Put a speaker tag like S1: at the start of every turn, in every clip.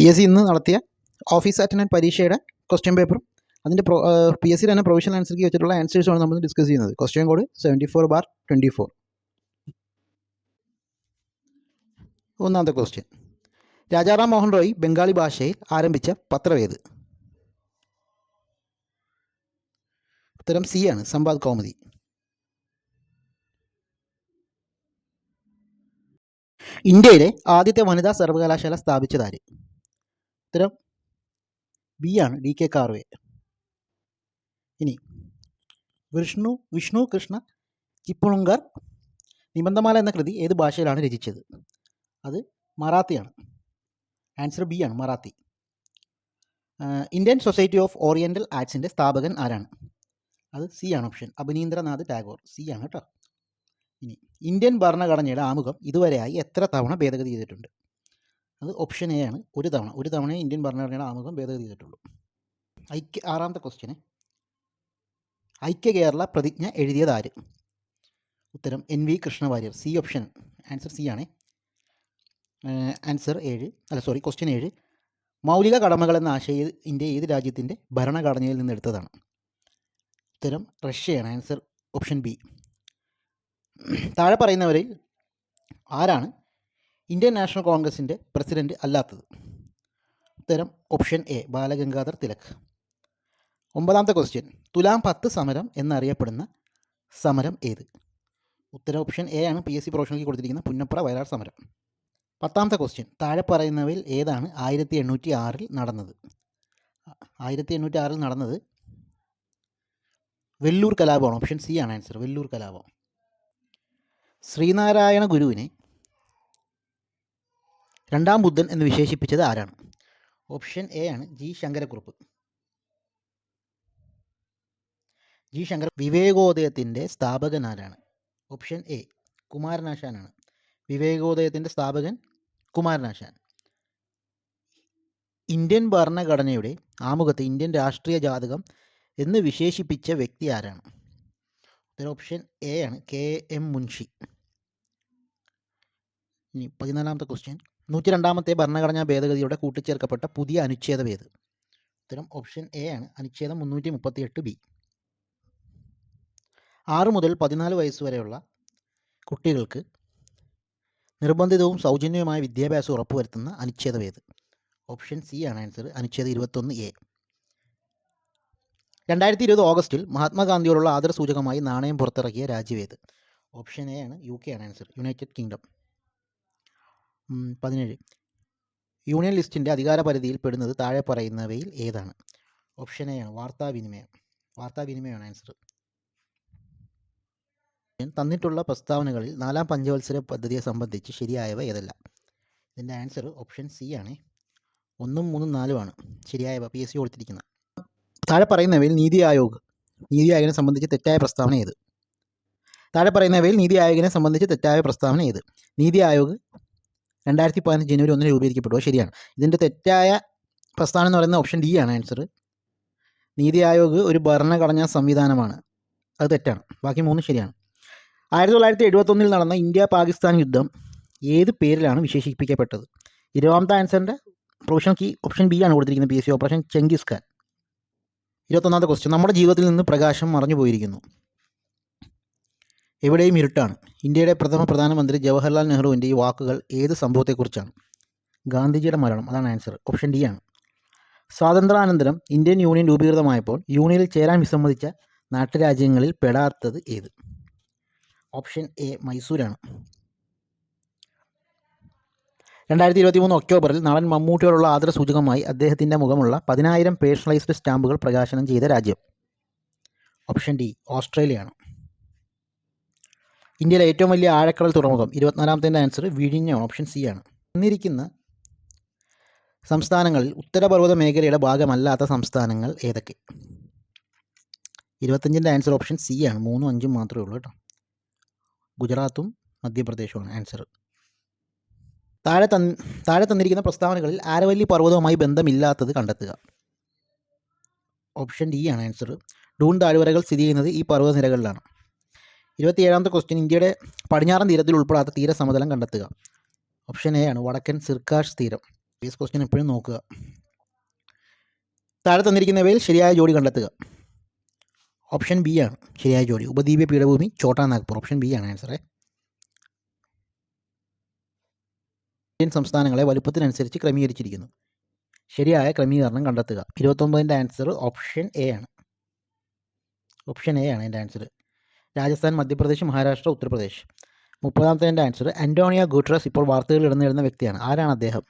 S1: P S C ഇന്ന് നടത്തിയ office attendant പരീക്ഷയുടെ ക്വസ്റ്റ്യൻ പേപ്പറും അതിന്റെ പ്രൊ പി എസ് സി തന്നെ പ്രൊവിഷണൽ ആൻസർ കീ വെച്ചിട്ടുള്ള ആൻസേഴ്സുമാണ് നമ്മൾ ഡിസ്കസ് ചെയ്യുന്നത്. Question code seventy four bar twenty four ഒന്നാമത്തെ ക്വസ്റ്റ്യൻ രാജാറാം മോഹൻ റോയ് ബംഗാളി ഭാഷയിൽ ആരംഭിച്ച പത്രവേത് ഉത്തരം സി ആണ് സംവാദ് കൗമുദി. ഇന്ത്യയിലെ ആദ്യത്തെ വനിതാ സർവകലാശാല സ്ഥാപിച്ചതാര് ഉത്തരം ബി ആണ് ഡി കെ കാർവേ ഇനി വിഷ്ണു വിഷ്ണു കൃഷ്ണ ചിപ്പുളുങ്കർ നിബന്ധമാല എന്ന കൃതി ഏത് ഭാഷയിലാണ് രചിച്ചത്? അത് മറാത്തിയാണ്. ആൻസർ ബി ആണ് Marathi. Indian Society of Oriental ആർട്സിന്റെ സ്ഥാപകൻ ആരാണ്? അത് സി ആണ് ഓപ്ഷൻ അഭിനീന്ദ്രനാഥ് ടാഗോർ. സി ആണ് കേട്ടോ ഇനി ഇന്ത്യൻ ഭരണഘടനയുടെ ആമുഖം ഇതുവരെയായി എത്ര തവണ ഭേദഗതി ചെയ്തിട്ടുണ്ട്? അത് ഓപ്ഷൻ എ ആണ്. ഒരു തവണ ഒരു തവണ ഇന്ത്യൻ ഭരണഘടനയുടെ ആമുഖം ഭേദഗതി ചെയ്തിട്ടുള്ളൂ. ഐക്യ ആറാമത്തെ ക്വസ്റ്റ്യന് ഐക്യ കേരള പ്രതിജ്ഞ എഴുതിയത് ആര്? ഉത്തരം N V Krishnavariar. C option answer C ആണ്. ആൻസർ ഏഴ്. അല്ല സോറി ക്വസ്റ്റ്യൻ ഏഴ്. മൗലിക കടമകൾ എന്ന ആശയം ഇന്ത്യ ഏത് രാജ്യത്തിന്റെ ഭരണഘടനയിൽ നിന്ന് എടുത്തതാണ്? ഉത്തരം റഷ്യയാണ്. ആൻസർ ഓപ്ഷൻ ബി താഴെ പറയുന്നവരിൽ ആരാണ്? ഇന്ത്യൻ നാഷണൽ കോൺഗ്രസിന്റെ പ്രസിഡന്റ് അല്ലാത്തത്. ഉത്തരം ഓപ്ഷൻ എ ബാലഗംഗാധർ തിലക്. ഒമ്പതാമത്തെ ക്വസ്റ്റ്യൻ തുലാം പത്ത് സമരം എന്നറിയപ്പെടുന്ന സമരം ഏത്? ഉത്തര ഓപ്ഷൻ എ ആണ് പി എസ് സി പ്രൊഫഷണലിൽ കൊടുത്തിരിക്കുന്ന പുന്നപ്ര വയലാർ സമരം. പത്താമത്തെ ക്വസ്റ്റ്യൻ താഴെ പറയുന്നവയിൽ ഏതാണ് ആയിരത്തി എണ്ണൂറ്റി ആറിൽ നടന്നത്? ആയിരത്തി എണ്ണൂറ്റി ആറിൽ നടന്നത് വെല്ലൂർ കലാപമാണ്. ഓപ്ഷൻ സി ആണ് ആൻസർ വെല്ലൂർ കലാപം. ശ്രീനാരായണ ഗുരുവിനെ രണ്ടാം ബുദ്ധൻ എന്ന് വിശേഷിപ്പിച്ചത് ആരാണ്? ഓപ്ഷൻ എ ആണ് ജി ശങ്കരക്കുറുപ്പ്. ജി ശങ്കർ വിവേകോദയത്തിന്റെ സ്ഥാപകൻ ആരാണ്? ഓപ്ഷൻ എ കുമാരനാശാനാണ് വിവേകോദയത്തിന്റെ സ്ഥാപകൻ കുമാരനാശാൻ. ഇന്ത്യൻ ഭരണഘടനയുടെ ആമുഖത്തെ ഇന്ത്യൻ രാഷ്ട്രീയ ജാതകം എന്ന് വിശേഷിപ്പിച്ച വ്യക്തി ആരാണ്? ഓപ്ഷൻ എ ആണ് കെ എം മുൻഷി. ഇനി പതിനാലാമത്തെ ക്വസ്റ്റ്യൻ നൂറ്റി രണ്ടാമത്തെ ഭരണഘടനാ ഭേദഗതിയുടെ കൂട്ടിച്ചേർക്കപ്പെട്ട പുതിയ അനുച്ഛേദം ഏത്? ഉത്തരം ഓപ്ഷൻ എ ആണ്. അനുച്ഛേദം മുന്നൂറ്റി മുപ്പത്തി എട്ട് ബി ആറ് മുതൽ പതിനാല് വയസ്സ് വരെയുള്ള കുട്ടികൾക്ക് നിർബന്ധിതവും സൗജന്യവുമായ വിദ്യാഭ്യാസം ഉറപ്പുവരുത്തുന്ന അനുച്ഛേദം ഏത്? ഓപ്ഷൻ സി ആണ് ആൻസർ അനുച്ഛേദം ഇരുപത്തൊന്ന് എ രണ്ടായിരത്തി ഇരുപത് ഓഗസ്റ്റിൽ മഹാത്മാഗാന്ധിയോടുള്ള ആദരസൂചകമായി നാണയം പുറത്തിറക്കിയ രാജ്യം ഏത്? ഓപ്ഷൻ എ ആണ്. യു കെ ആണ് ആൻസർ യുണൈറ്റഡ് കിങ്ഡം പതിനേഴ്. യൂണിയൻ ലിസ്റ്റിന്റെ അധികാര പരിധിയിൽ പെടുന്നത് താഴെ പറയുന്നവയിൽ ഏതാണ്? ഓപ്ഷൻ എ ആണ് വാർത്താവിനിമയം വാർത്താവിനിമയമാണ് ആൻസർ തന്നിട്ടുള്ള പ്രസ്താവനകളിൽ നാലാം പഞ്ചവത്സര പദ്ധതിയെ സംബന്ധിച്ച് ശരിയായവ ഏതല്ല? ഇതിന്റെ ആൻസർ ഓപ്ഷൻ സി ആണ്. ഒന്നും മൂന്നും നാലുമാണ് ശരിയായവ പി എസ് സി കൊടുത്തിരിക്കുന്നത്. താഴെ പറയുന്നവയിൽ നീതി ആയോഗ് നീതി ആയോഗിനെ സംബന്ധിച്ച് തെറ്റായ പ്രസ്താവന ഏത്? താഴെ പറയുന്നവയിൽ നീതി ആയോഗിനെ സംബന്ധിച്ച് തെറ്റായ പ്രസ്താവന ഏത്? നീതി ആയോഗ് രണ്ടായിരത്തി പതിനഞ്ച് ജനുവരി ഒന്നിന് രൂപീകരിക്കപ്പെട്ടു ശരിയാണ്. ഇതിന്റെ തെറ്റായ പ്രസ്ഥാനം എന്ന് പറയുന്ന ഓപ്ഷൻ ഡി ആണ് ആൻസർ നീതി ആയോഗ് ഒരു ഭരണഘടനാ സംവിധാനമാണ്. അത് തെറ്റാണ്. ബാക്കി മൂന്ന് ശരിയാണ്. ആയിരത്തി തൊള്ളായിരത്തി എഴുപത്തൊന്നിൽ നടന്ന ഇന്ത്യ പാകിസ്ഥാൻ യുദ്ധം ഏത് പേരിലാണ് വിശേഷിപ്പിക്കപ്പെട്ടത്? ഇരുപതാമത്തെ ആൻസറിന്റെ പ്രൊവിഷൻ കീ ഓപ്ഷൻ ബി ആണ് കൊടുത്തിരിക്കുന്നത് P S C operation Chengiz Khan. ഇരുപത്തൊന്നാമത്തെ question. നമ്മുടെ ജീവിതത്തിൽ നിന്ന് പ്രകാശം മറഞ്ഞു പോയിരിക്കുന്നു എവിടെയും ഇരുട്ടാണ്. ഇന്ത്യയുടെ പ്രഥമ പ്രധാനമന്ത്രി ജവഹർലാൽ നെഹ്റുവിന്റെ ഈ വാക്കുകൾ ഏത് സംഭവത്തെക്കുറിച്ചാണ്? ഗാന്ധിജിയുടെ മരണം അതാണ് ആൻസർ. ഓപ്ഷൻ ഡി ആണ്. സ്വാതന്ത്ര്യാനന്തരം ഇന്ത്യൻ യൂണിയൻ രൂപീകൃതമായപ്പോൾ യൂണിയനിൽ ചേരാൻ വിസമ്മതിച്ച നാട്ടുരാജ്യങ്ങളിൽ പെടാത്തത് ഏത്? ഓപ്ഷൻ എ മൈസൂരാണ്. രണ്ടായിരത്തി ഇരുപത്തി മൂന്ന് ഒക്ടോബറിൽ നടൻ മമ്മൂട്ടിയോടുള്ള ആദരസൂചകമായി അദ്ദേഹത്തിന്റെ മുഖമുള്ള പതിനായിരം പേഴ്സണലൈസ്ഡ് സ്റ്റാമ്പുകൾ പ്രകാശനം ചെയ്ത രാജ്യം. ഓപ്ഷൻ ഡി ഓസ്ട്രേലിയയാണ്. ഇന്ത്യയിലെ ഏറ്റവും വലിയ ആഴക്കടൽ തുറമുഖം. ഇരുപത്തിനാലാമത്തെ ആൻസർ വിഴിഞ്ഞം ഓപ്ഷൻ സി ആണ്. എന്നിരിക്കുന്ന സംസ്ഥാനങ്ങളിൽ ഉത്തരപർവത മേഖലയുടെ ഭാഗമല്ലാത്ത സംസ്ഥാനങ്ങൾ ഏതൊക്കെ? ഇരുപത്തഞ്ചിന്റെ ആൻസർ ഓപ്ഷൻ സി ആണ്. മൂന്നും അഞ്ചും മാത്രമേ ഉള്ളൂ കേട്ടോ. ഗുജറാത്തും മധ്യപ്രദേശുമാണ് ആൻസർ താഴെ തന്ന താഴെ തന്നിരിക്കുന്ന പ്രസ്താവനകളിൽ ആരവല്ലി പർവതവുമായി ബന്ധമില്ലാത്തത് കണ്ടെത്തുക. ഓപ്ഷൻ ഡി ആണ് ആൻസർ ഡൂൺ താഴ്വരകൾ സ്ഥിതി ചെയ്യുന്നത് ഈ പർവതനിരകളിലാണ് ഇരുപത്തിയേഴാമത്തെ ക്വസ്റ്റ്യൻ ഇന്ത്യയുടെ പടിഞ്ഞാറൻ തീരത്തിൽ ഉൾപ്പെടാത്ത തീരസമതലം കണ്ടെത്തുക. ഓപ്ഷൻ എ ആണ് വടക്കൻ സിർക്കാഷ് തീരം. ഈസ് ക്വസ്റ്റ്യൻ എപ്പോഴും നോക്കുക. താഴെ തന്നിരിക്കുന്നവയിൽ ശരിയായ ജോഡി കണ്ടെത്തുക. ഓപ്ഷൻ ബി ആണ് ശരിയായ ജോഡി. ഉപദ്വീപ പീഠഭൂമി ചോട്ടാ നാഗ്പൂർ. ഓപ്ഷൻ ബി ആണ് ആൻസറേ ഇന്ത്യൻ സംസ്ഥാനങ്ങളെ വലുപ്പത്തിനനുസരിച്ച് ക്രമീകരിച്ചിരിക്കുന്നു. ശരിയായ ക്രമീകരണം കണ്ടെത്തുക. ഇരുപത്തൊമ്പതിന്റെ ആൻസർ ഓപ്ഷൻ എ ആണ്. ഓപ്ഷൻ എ ആണ് എന്റെ ആൻസർ രാജസ്ഥാൻ മധ്യപ്രദേശ് മഹാരാഷ്ട്ര ഉത്തർപ്രദേശ്. മുപ്പതാമത്തെ എന്റെ ആൻസർ അന്റോണിയ ഗുട്രസ് ഇപ്പോൾ വാർത്തകളിൽ ഇടന്നിരുന്ന വ്യക്തിയാണ്. ആരാണ് അദ്ദേഹം?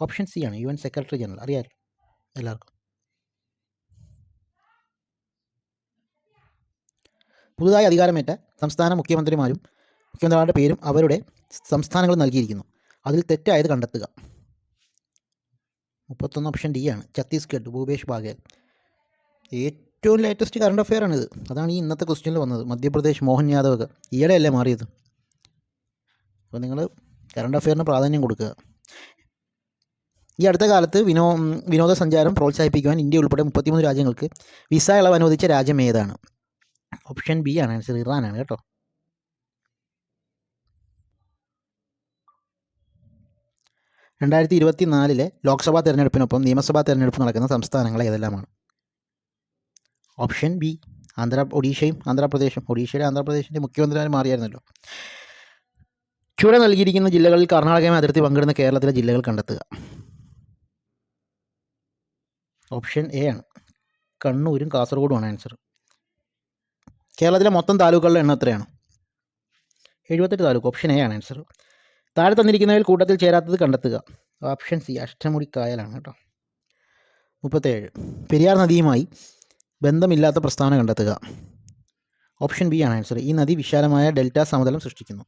S1: ഓപ്ഷൻ സി ആണ്. യു എൻ സെക്രട്ടറി ജനറൽ അറിയാലോ? എല്ലാവർക്കും. പുതുതായി അധികാരമേറ്റ സംസ്ഥാന മുഖ്യമന്ത്രിമാരും മുഖ്യമന്ത്രിമാരുടെ പേരും അവരുടെ സംസ്ഥാനങ്ങളും നൽകിയിരിക്കുന്നു. അതിൽ തെറ്റായത് കണ്ടെത്തുക. മുപ്പത്തൊന്ന് ഓപ്ഷൻ ഡി ആണ്. ഛത്തീസ്ഗഡ് ഭൂപേഷ് ബാഗേൽ. ഏറ്റവും ലേറ്റസ്റ്റ് കറണ്ട് അഫെയർ ആണിത്. അതാണ് ഈ ഇന്നത്തെ ക്വസ്റ്റ്യനിൽ വന്നത്. മധ്യപ്രദേശ് മോഹൻ യാദവ് ഒക്കെ. ഈയിടെയല്ലേ മാറിയത്? അപ്പോൾ നിങ്ങൾ കറണ്ട് അഫെയറിന് പ്രാധാന്യം കൊടുക്കുക. ഈ അടുത്ത കാലത്ത് വിനോ വിനോദസഞ്ചാരം പ്രോത്സാഹിപ്പിക്കുവാൻ ഇന്ത്യ ഉൾപ്പെടെ മുപ്പത്തിമൂന്ന് രാജ്യങ്ങൾക്ക് വിസ ഇളവ് അനുവദിച്ച രാജ്യം ഏതാണ്? ഓപ്ഷൻ ബി ആണ്. ആൻസർ ഇറാനാണ് കേട്ടോ. രണ്ടായിരത്തി ഇരുപത്തി നാലിലെ ലോക്സഭാ തെരഞ്ഞെടുപ്പിനൊപ്പം നിയമസഭാ തെരഞ്ഞെടുപ്പ് നടക്കുന്ന സംസ്ഥാനങ്ങൾ ഏതെല്ലാമാണ്? ഓപ്ഷൻ ബി ആന്ധ്ര ഒഡീഷയും ആന്ധ്രാപ്രദേശും. ഒഡീഷയിലെ ആന്ധ്രാപ്രദേശിന്റെ മുഖ്യമന്ത്രിമാർ മാറിയായിരുന്നല്ലോ. ചുവടെ നൽകിയിരിക്കുന്ന ജില്ലകളിൽ കർണാടകയുമായി അതിർത്തി പങ്കിടുന്ന കേരളത്തിലെ ജില്ലകൾ കണ്ടെത്തുക. ഓപ്ഷൻ എ ആണ്. കണ്ണൂരും കാസർഗോഡുമാണ് ആൻസർ. കേരളത്തിലെ മൊത്തം താലൂക്കുകളുടെ എണ്ണം എത്രയാണ്? എഴുപത്തെട്ട് താലൂക്ക്. ഓപ്ഷൻ എ ആണ് ആൻസർ. താഴെ തന്നിരിക്കുന്നവയിൽ കൂട്ടത്തിൽ ചേരാത്തത് കണ്ടെത്തുക. ഓപ്ഷൻ സി അഷ്ടമുടിക്കായലാണ് കേട്ടോ. മുപ്പത്തേഴ്. പെരിയാർ നദിയുമായി ബന്ധമില്ലാത്ത പ്രസ്ഥാനം കണ്ടെത്തുക. ഓപ്ഷൻ ബി ആണ് ആൻസർ. ഈ നദി വിശാലമായ ഡെൽറ്റ സമതലം സൃഷ്ടിക്കുന്നു.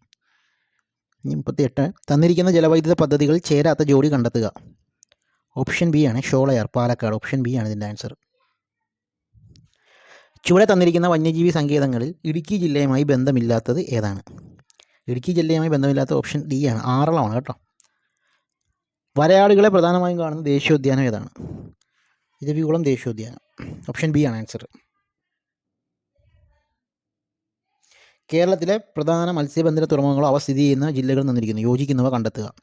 S1: മുപ്പത്തിയെട്ട്. തന്നിരിക്കുന്ന ജലവൈദ്യുത പദ്ധതികൾ ചേരാത്ത ജോഡി കണ്ടെത്തുക. ഓപ്ഷൻ ബി ആണ് ഷോളയാർ പാലക്കാട്. ഓപ്ഷൻ ബി ആണ് ഇതിന്റെ ആൻസർ. ചുവടെ തന്നിരിക്കുന്ന വന്യജീവി സങ്കേതങ്ങളിൽ ഇടുക്കി ജില്ലയുമായി ബന്ധമില്ലാത്തത് ഏതാണ്? ഇടുക്കി ജില്ലയുമായി ബന്ധമില്ലാത്ത ഓപ്ഷൻ ഡി ആണ്. ആറളമാണ് കേട്ടോ. വരയാടുകളെ പ്രധാനമായും കാണുന്ന ദേശീയോദ്യാനം ഏതാണ്? ഇരവികുളം ദേശീയോദ്യാനം. ഓപ്ഷൻ ബി ആണ് ആൻസർ. കേരളത്തിലെ പ്രധാന മത്സ്യബന്ധന തുറമുഖങ്ങളോ അവ സ്ഥിതി ചെയ്യുന്ന ജില്ലകൾ തന്നിരിക്കുന്നു യോജിക്കുന്നവ കണ്ടെത്തുക.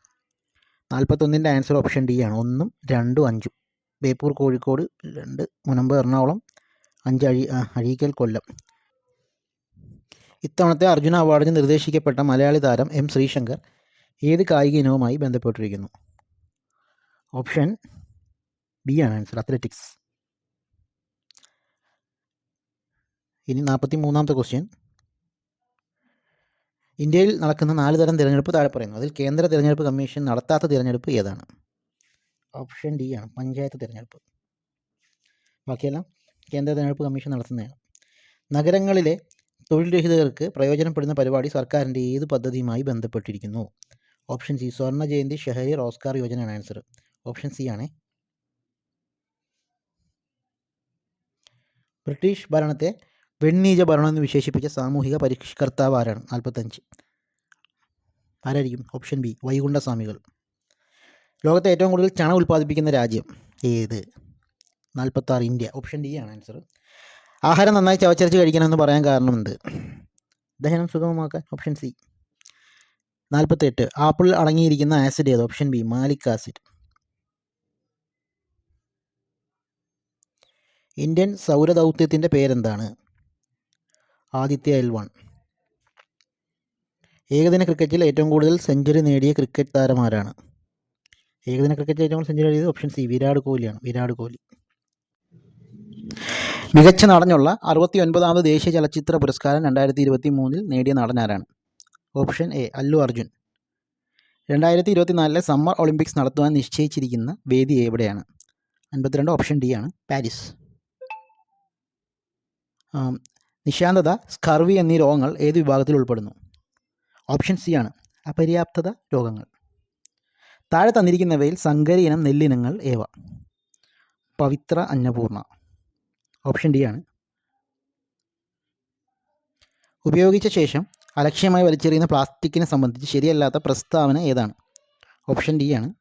S1: നാൽപ്പത്തൊന്നിന്റെ ആൻസർ ഓപ്ഷൻ ഡി ആണ്. ഒന്നും രണ്ടും അഞ്ചും. ബേപ്പൂർ കോഴിക്കോട് രണ്ട്. മുനമ്പ് എറണാകുളം അഞ്ച് അഴി അഴീക്കൽ കൊല്ലം. ഇത്തവണത്തെ അർജുന അവാർഡിന് നിർദ്ദേശിക്കപ്പെട്ട മലയാളി താരം എം ശ്രീശങ്കർ ഏത് കായിക ഇനവുമായി ബന്ധപ്പെട്ടിരിക്കുന്നു? ഓപ്ഷൻ ബി ആണ് ആൻസർ. അത്ലറ്റിക്സ്. ഇനി നാൽപ്പത്തി മൂന്നാമത്തെ ക്വസ്റ്റ്യൻ ഇന്ത്യയിൽ നടക്കുന്ന നാല് തരം തിരഞ്ഞെടുപ്പ് താഴെ പറയുന്നു. അതിൽ കേന്ദ്ര തിരഞ്ഞെടുപ്പ് കമ്മീഷൻ നടത്താത്ത തിരഞ്ഞെടുപ്പ് ഏതാണ്? ഓപ്ഷൻ ഡി ആണ് പഞ്ചായത്ത് തിരഞ്ഞെടുപ്പ്. ബാക്കിയെല്ലാം കേന്ദ്ര തിരഞ്ഞെടുപ്പ് കമ്മീഷൻ നടത്തുന്നതാണ്. നഗരങ്ങളിലെ തൊഴിൽ രഹിതർക്ക് പ്രയോജനപ്പെടുന്ന പരിപാടി സർക്കാരിന്റെ ഏത് പദ്ധതിയുമായി ബന്ധപ്പെട്ടിരിക്കുന്നു? ഓപ്ഷൻ സി സ്വർണ ജയന്തി ഷഹരി റോസ്കാർ യോജനയാണ് ആൻസർ ഓപ്ഷൻ സി ആണ്. ബ്രിട്ടീഷ് ഭരണത്തെ വെണ്ണീജ ഭരണം എന്ന് വിശേഷിപ്പിച്ച സാമൂഹിക പരിഷ്കർത്താവ് ആരാണ്? നാൽപ്പത്തഞ്ച് ആരായിരിക്കും? ഓപ്ഷൻ ബി വൈകുണ്ഠസ്വാമികൾ. ലോകത്തെ ഏറ്റവും കൂടുതൽ ചണ ഉൽപ്പാദിപ്പിക്കുന്ന രാജ്യം ഏത്? നാൽപ്പത്താറ് ഇന്ത്യ. ഓപ്ഷൻ ഡി ആണ് ആൻസർ ആഹാരം നന്നായി ചവച്ചരച്ച് കഴിക്കണമെന്ന് പറയാൻ കാരണമെന്ത് ദഹനം സുഗമമാക്കാൻ ഓപ്ഷൻ സി. നാൽപ്പത്തെട്ട് ആപ്പിൾ അടങ്ങിയിരിക്കുന്ന ആസിഡ് ഏത്? Option B malic acid. Indian സൗരദൗത്യത്തിന്റെ പേരെന്താണ്? Aditya L one. ഏകദിന ക്രിക്കറ്റിൽ ഏറ്റവും കൂടുതൽ സെഞ്ചുറി നേടിയ ക്രിക്കറ്റ് താരമാരാണ് ഏകദിന ക്രിക്കറ്റിൽ ഏറ്റവും കൂടുതൽ സെഞ്ചുറി നേടിയത് ഓപ്ഷൻ സി വിരാട് കോഹ്ലിയാണ്. വിരാട് കോഹ്ലി. മികച്ച നടനുള്ള അറുപത്തി ഒൻപതാമത് ദേശീയ ചലച്ചിത്ര പുരസ്കാരം രണ്ടായിരത്തി ഇരുപത്തി മൂന്നിൽ നേടിയ നടനാരാണ് ഓപ്ഷൻ എ അല്ലു അർജുൻ. രണ്ടായിരത്തി ഇരുപത്തിനാലിലെ സമ്മർ ഒളിമ്പിക്സ് നടത്തുവാൻ നിശ്ചയിച്ചിരിക്കുന്ന വേദി എവിടെയാണ്? അൻപത്തിരണ്ട് ഓപ്ഷൻ ഡി ആണ് പാരീസ്. നിശാന്തത സ്കർവി എന്നീ രോഗങ്ങൾ ഏത് വിഭാഗത്തിൽ ഉൾപ്പെടുന്നു? ഓപ്ഷൻ സി ആണ്. അപര്യാപ്തത രോഗങ്ങൾ. താഴെ തന്നിരിക്കുന്നവയിൽ സങ്കരി ഇനം നെല്ലിനങ്ങൾ ഏവ? പവിത്ര അന്നപൂർണ. ഓപ്ഷൻ ഡി ആണ്. ഉപയോഗിച്ച ശേഷം അലക്ഷ്യമായി വലിച്ചെറിയുന്ന പ്ലാസ്റ്റിക്കിനെ സംബന്ധിച്ച് ശരിയല്ലാത്ത പ്രസ്താവന ഏതാണ്? ഓപ്ഷൻ ഡി ആണ്.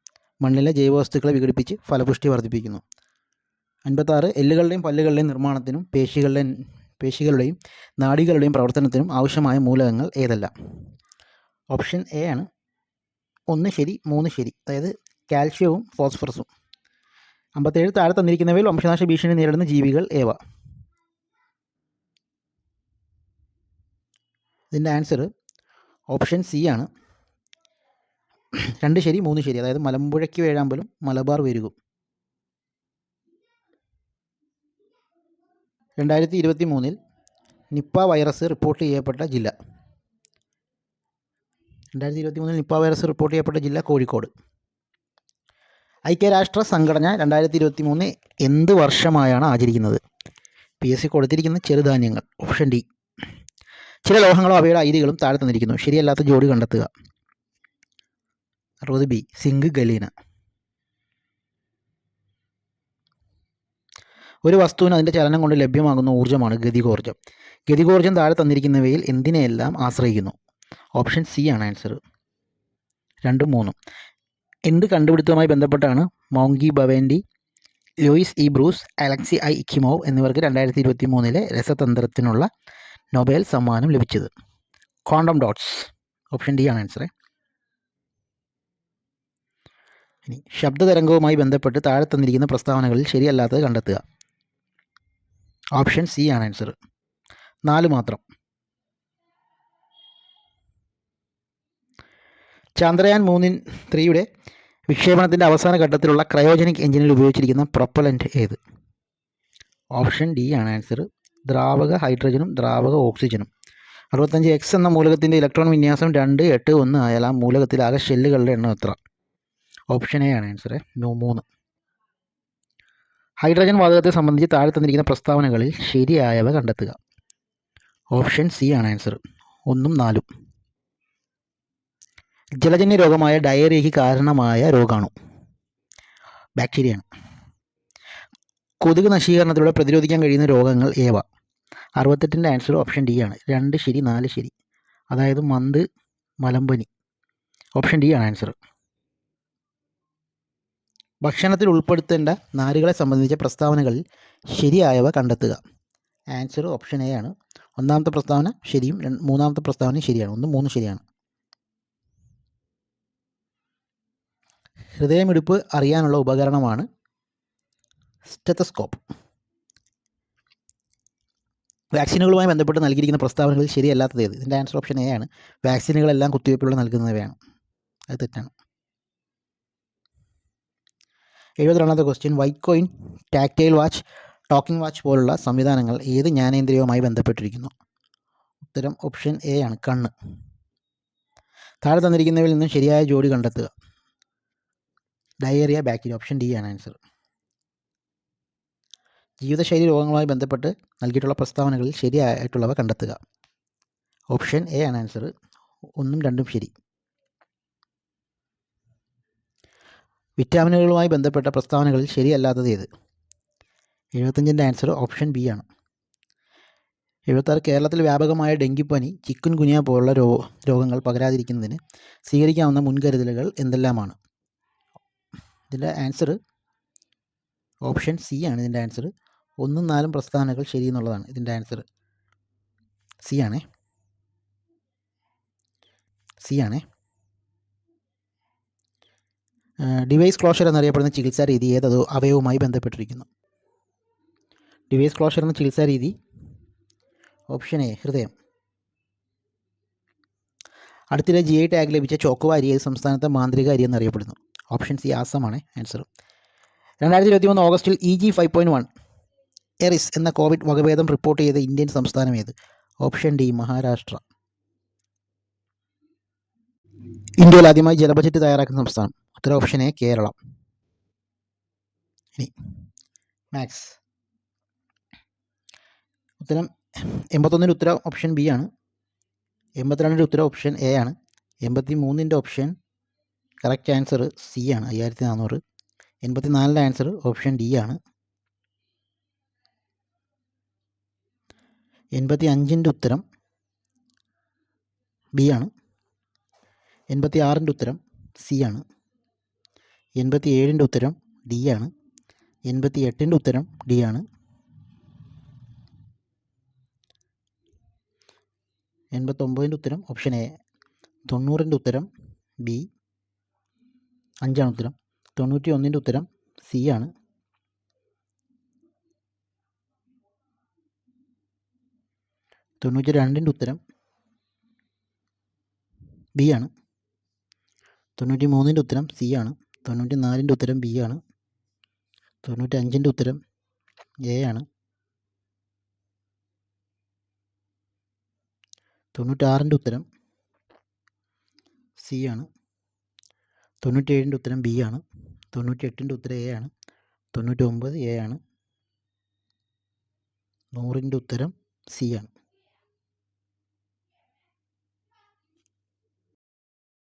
S1: മണ്ണിലെ ജൈവവസ്തുക്കളെ വിഘടിപ്പിച്ച് ഫലപുഷ്ടി വർദ്ധിപ്പിക്കുന്നു. അൻപത്താറ് എല്ലുകളുടെയും പല്ലുകളുടെയും നിർമ്മാണത്തിനും പേശികളുടെ പേശികളുടെയും നാഡികളുടെയും പ്രവർത്തനത്തിനും ആവശ്യമായ മൂലകങ്ങൾ ഏതല്ല? ഓപ്ഷൻ എ ആണ്. ഒന്ന് ശരി മൂന്ന് ശരി. അതായത് കാൽഷ്യവും ഫോസ്ഫറസും. അമ്പത്തേഴ് താഴെ തന്നിരിക്കുന്നവയിൽ വംശനാശ ഭീഷണി നേരിടുന്ന ജീവികൾ ഏവ? ഇതിന്റെ ആൻസർ ഓപ്ഷൻ സി ആണ്. രണ്ട് ശരി മൂന്ന് ശരി. അതായത് മലമ്പുഴയ്ക്ക് വേഴാമ്പലും മലബാർ വെരുകും. രണ്ടായിരത്തി ഇരുപത്തി മൂന്നിൽ നിപ്പ വൈറസ് റിപ്പോർട്ട് ചെയ്യപ്പെട്ട ജില്ല. രണ്ടായിരത്തി ഇരുപത്തി മൂന്നിൽ നിപ്പ വൈറസ് റിപ്പോർട്ട് ചെയ്യപ്പെട്ട ജില്ല കോഴിക്കോട്. ഐക്യരാഷ്ട്ര സംഘടന രണ്ടായിരത്തി ഇരുപത്തി മൂന്ന് എന്ത് വർഷമായാണ് ആചരിക്കുന്നത്? പി എസ് സി കൊടുത്തിരിക്കുന്ന ചെറുധാന്യങ്ങൾ ഓപ്ഷൻ ഡി. ചില ലോഹങ്ങളും അവയുടെ അയിരികളും താഴെ തന്നിരിക്കുന്നു. ശരിയല്ലാത്ത ജോഡി കണ്ടെത്തുക. അറുപത് ബി സിങ്ക് ഗലീന. ഒരു വസ്തുവിന് അതിന്റെ ചലനം കൊണ്ട് ലഭ്യമാകുന്ന ഊർജമാണ് ഗതികോർജം. ഗതികോർജം താഴെ തന്നിരിക്കുന്നവയിൽ എന്തിനെയെല്ലാം ആശ്രയിക്കുന്നു? ഓപ്ഷൻ സി ആണ് ആൻസർ. രണ്ടും മൂന്നും. എന്ത് കണ്ടുപിടുത്തവുമായി ബന്ധപ്പെട്ടാണ് Moungi Bawendi Louis E. Brus Alexei I. Ekimov എന്നിവർക്ക് രണ്ടായിരത്തി ഇരുപത്തി മൂന്നിലെ രസതന്ത്രത്തിനുള്ള നൊബേൽ സമ്മാനം ലഭിച്ചത്. Quantum dots. ഓപ്ഷൻ ഡി ആണ് ആൻസർ ഇനി ശബ്ദതരംഗവുമായി ബന്ധപ്പെട്ട് താഴെ തന്നിരിക്കുന്ന പ്രസ്താവനകളിൽ ശരിയല്ലാത്തത് കണ്ടെത്തുക. ഓപ്ഷൻ സി ആണ് ആൻസർ. നാല് മാത്രം. ചന്ദ്രയാൻ മൂന്നിൻ ത്രീയുടെ വിക്ഷേപണത്തിന്റെ അവസാന ഘട്ടത്തിലുള്ള ക്രയോജനിക് എഞ്ചിനിൽ ഉപയോഗിച്ചിരിക്കുന്ന പ്രൊപ്പലന്റ് ഏത്? ഓപ്ഷൻ ഡി ആണ് ആൻസർ. ദ്രാവക ഹൈഡ്രജനും ദ്രാവക ഓക്സിജനും. അറുപത്തഞ്ച് എക്സ് എന്ന മൂലകത്തിന്റെ ഇലക്ട്രോൺ വിന്യാസം രണ്ട് എട്ട് ഒന്ന് ആയാൽ ആ മൂലകത്തിലാകെ ഷെല്ലുകളുടെ എണ്ണം എത്ര? ഓപ്ഷൻ എ ആണ് ആൻസർ മൂന്ന്. ഹൈഡ്രജൻ വാതകത്തെ സംബന്ധിച്ച് താഴെ തന്നിരിക്കുന്ന പ്രസ്താവനകളിൽ ശരിയായവ കണ്ടെത്തുക. ഓപ്ഷൻ സി ആണ് ആൻസർ. ഒന്നും നാലും. ജലജന്യ രോഗമായ ഡയറിയയ്ക്ക് കാരണമായ രോഗാണു. ബാക്ടീരിയയാണ്. കൊതുക് നശീകരണത്തിലൂടെ പ്രതിരോധിക്കാൻ കഴിയുന്ന രോഗങ്ങൾ ഏവ? അറുപത്തെട്ടിന്റെ ആൻസർ ഓപ്ഷൻ ഡി ആണ്. രണ്ട് ശരി നാല് ശരി. അതായത് മന്ത് മലമ്പനി. ഓപ്ഷൻ ഡി ആണ് ആൻസർ. ഭക്ഷണത്തിൽ ഉൾപ്പെടുത്തേണ്ട നാരുകളെ സംബന്ധിച്ച പ്രസ്താവനകളിൽ ശരിയായവ കണ്ടെത്തുക. ആൻസർ ഓപ്ഷൻ എ ആണ്. ഒന്നാമത്തെ പ്രസ്താവന ശരിയും മൂന്നാമത്തെ പ്രസ്താവന ശരിയാണ്. ഒന്ന് മൂന്ന് ശരിയാണ്. ഹൃദയമിടിപ്പ് അറിയാനുള്ള ഉപകരണമാണ് സ്റ്റെത്തസ്കോപ്പ് വാക്സിനുകളുമായി ബന്ധപ്പെട്ട് നൽകിയിരിക്കുന്ന പ്രസ്താവനകളിൽ ശരിയല്ലാത്തത് ഏത്? ഇതിന്റെ ആൻസർ ഓപ്ഷൻ എ ആണ്. വാക്സിനുകളെല്ലാം കുത്തിവയ്പ്പിലൂടെ നൽകുന്നവയാണ്. അത് തെറ്റാണ്. എഴുപത്തിരണ്ടാമത്തെ question white cane tactile watch talking watch പോലുള്ള സംവിധാനങ്ങൾ ഏത് ജ്ഞാനേന്ദ്രിയവുമായി ബന്ധപ്പെട്ടിരിക്കുന്നു? ഉത്തരം ഓപ്ഷൻ എ ആണ് കണ്ണ്. താഴെ തന്നിരിക്കുന്നവയിൽ നിന്നും ശരിയായ ജോഡി കണ്ടെത്തുക. ഡയേറിയ ബാക്ടീരിയ ഓപ്ഷൻ ഡി ആണ് ആൻസർ ജീവിതശൈലി രോഗങ്ങളുമായി ബന്ധപ്പെട്ട് നൽകിയിട്ടുള്ള പ്രസ്താവനകളിൽ ശരിയായിട്ടുള്ളവ കണ്ടെത്തുക. ഓപ്ഷൻ എ ആണ് ആൻസർ ഒന്നും രണ്ടും ശരി. വിറ്റാമിനുകളുമായി ബന്ധപ്പെട്ട പ്രസ്താവനകളിൽ ശരിയല്ലാത്തത് ഏത്? എഴുപത്തഞ്ചിന്റെ ആൻസർ ഓപ്ഷൻ ബി ആണ്. എഴുപത്താറ് കേരളത്തിൽ വ്യാപകമായ ഡെങ്കിപ്പനി ചിക്കുൻ ഗുനിയ പോലുള്ള രോ രോഗങ്ങൾ പകരാതിരിക്കുന്നതിന് സ്വീകരിക്കാവുന്ന മുൻകരുതലുകൾ എന്തെല്ലാമാണ്? ഇതിന്റെ ആൻസർ ഓപ്ഷൻ സി ആണ്. ഇതിന്റെ ആൻസർ ഒന്നും നാലും പ്രസ്താവനകൾ ശരി എന്നുള്ളതാണ് ഇതിന്റെ ആൻസർ സി ആണേ. സി ആണേ. ഡിവൈസ് ക്ലോഷർ എന്നറിയപ്പെടുന്ന ചികിത്സാ രീതി ഏതോ അവയവുമായി ബന്ധപ്പെട്ടിരിക്കുന്നു. ഡിവൈസ് ക്ലോഷർ എന്ന ചികിത്സാ രീതി ഓപ്ഷൻ എ ഹൃദയം. അടുത്തിടെ ജി ഐ ടാഗ് ലഭിച്ച ചോക്കുവ അരി ഏത് സംസ്ഥാനത്തെ മാന്ത്രിക അരി എന്നറിയപ്പെടുന്നു? ഓപ്ഷൻ സി ആസമാണ് ആൻസർ. രണ്ടായിരത്തി ഇരുപത്തി മൂന്ന് ഓഗസ്റ്റിൽ E G five point one Eris എന്ന കോവിഡ് വകഭേദം റിപ്പോർട്ട് ചെയ്ത ഇന്ത്യൻ സംസ്ഥാനം ഏത്? Option D Maharashtra. ഇന്ത്യയിൽ ആദ്യമായി ജലബജറ്റ് തയ്യാറാക്കുന്ന സംസ്ഥാനം. ഉത്തര ഓപ്ഷൻ എ കേരളം. ഇനി മാക്സ് ഉത്തരം എൺപത്തൊന്നിന്റെ ഉത്തര ഓപ്ഷൻ ബി ആണ്. എൺപത്തിരണ്ടിന്റെ ഉത്തര ഓപ്ഷൻ എ ആണ്. എൺപത്തി മൂന്നിന്റെ ഓപ്ഷൻ കറക്റ്റ് ആൻസർ സി ആണ്. അയ്യായിരത്തി നാനൂറ് എൺപത്തി നാലിന്റെ ആൻസർ ഓപ്ഷൻ ഡി ആണ്. എൺപത്തി അഞ്ചിന്റെ ഉത്തരം ബി ആണ്. എൺപത്തി ആറിന്റെ ഉത്തരം സി ആണ്. എൺപത്തി ഏഴിന്റെ ഉത്തരം ഡി ആണ്. എൺപത്തി എട്ടിന്റെ ഉത്തരം ഡി ആണ്. എൺപത്തൊമ്പതിന്റെ ഉത്തരം ഓപ്ഷൻ എ. തൊണ്ണൂറിന്റെ ഉത്തരം ബി. അഞ്ചാണ് ഉത്തരം. തൊണ്ണൂറ്റി ഒന്നിന്റെ ഉത്തരം സി ആണ്. തൊണ്ണൂറ്റി രണ്ടിന്റെ ഉത്തരം ബി ആണ്. തൊണ്ണൂറ്റി മൂന്നിന്റെ ഉത്തരം സി ആണ്. തൊണ്ണൂറ്റി നാലിന്റെ ഉത്തരം ബി ആണ്. തൊണ്ണൂറ്റി അഞ്ചിന്റെ ഉത്തരം എ ആണ്. തൊണ്ണൂറ്റാറിന്റെ ഉത്തരം സി ആണ്. തൊണ്ണൂറ്റേഴിന്റെ ഉത്തരം ബി ആണ്. തൊണ്ണൂറ്റി എട്ടിന്റെ ഉത്തരം എ ആണ്. തൊണ്ണൂറ്റി ഒമ്പത് എ ആണ്. നൂറിന്റെ ഉത്തരം സി ആണ്.